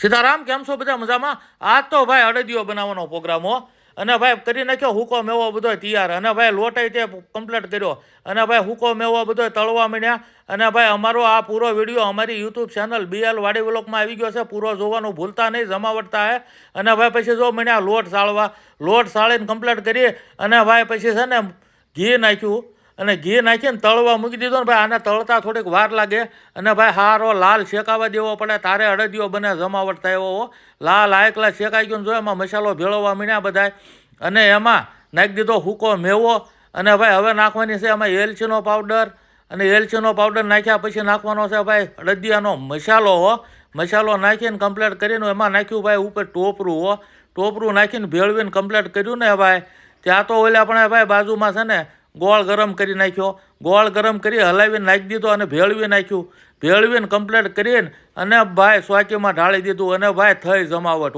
સીતારામ, કેમ છો બધા મજામાં? આજ તો ભાઈ અડદિયો બનાવવાનો પ્રોગ્રામ હો. અને ભાઈ કરી નાખ્યો હુકો મેવો બધો તૈયાર. અને ભાઈ લોટાઈ તે કમ્પ્લીટ કર્યો. અને ભાઈ હુકો મેવો બધો તળવા માંડ્યા. અને ભાઈ અમારો આ પૂરો વીડિયો અમારી યુટ્યુબ ચેનલ બીએલ વાડી વ્લોગમાં આવી ગયો છે. પૂરો જોવાનું ભૂલતા નહીં, જમાવટતા હે. અને ભાઈ પછી જો મને લોટ સાળવા. લોટ સાળીને કમ્પ્લીટ કરી. અને ભાઈ પછી છે ને ઘી નાખ્યું. અને ઘી નાખીને તળવા મૂકી દીધો ને ભાઈ, આને તળતા થોડીક વાર લાગે. અને ભાઈ, હારો લાલ શેકાવા દેવો પડે. તારે અડદિયો બને જમાવટ થાય એવો હો. લાલ આયકલા શેકાઈ ગયો ને જો એમાં મસાલો ભેળવવા મીણ્યા બધાય. અને એમાં નાખી દીધો હૂકો મેવો. અને ભાઈ, હવે નાખવાની છે એમાં એલચીનો પાવડર અને એલચીનો પાવડર નાખ્યા પછી નાખવાનો છે ભાઈ, અડદિયાનો મસાલો હો. મસાલો નાખીને કમ્પ્લેટ કરીને એમાં નાખ્યું ભાઈ, ઉપર ટોપરું હો. ટોપરું નાખીને ભેળવીને કમ્પ્લેટ કર્યું ને ભાઈ. ત્યાં તો ઓલે આપણે ભાઈ, બાજુમાં છે ને ગોળ ગરમ કરી નાખ્યો. ગોળ ગરમ કરી હલાવીને નાખી દીધો અને ભેળવી નાખ્યું. ભેળવીને કમ્પ્લીટ કરીને અને ભાઈ સ્વાચીમાં ઢાળી દીધું અને ભાઈ થઈ જમાવટ.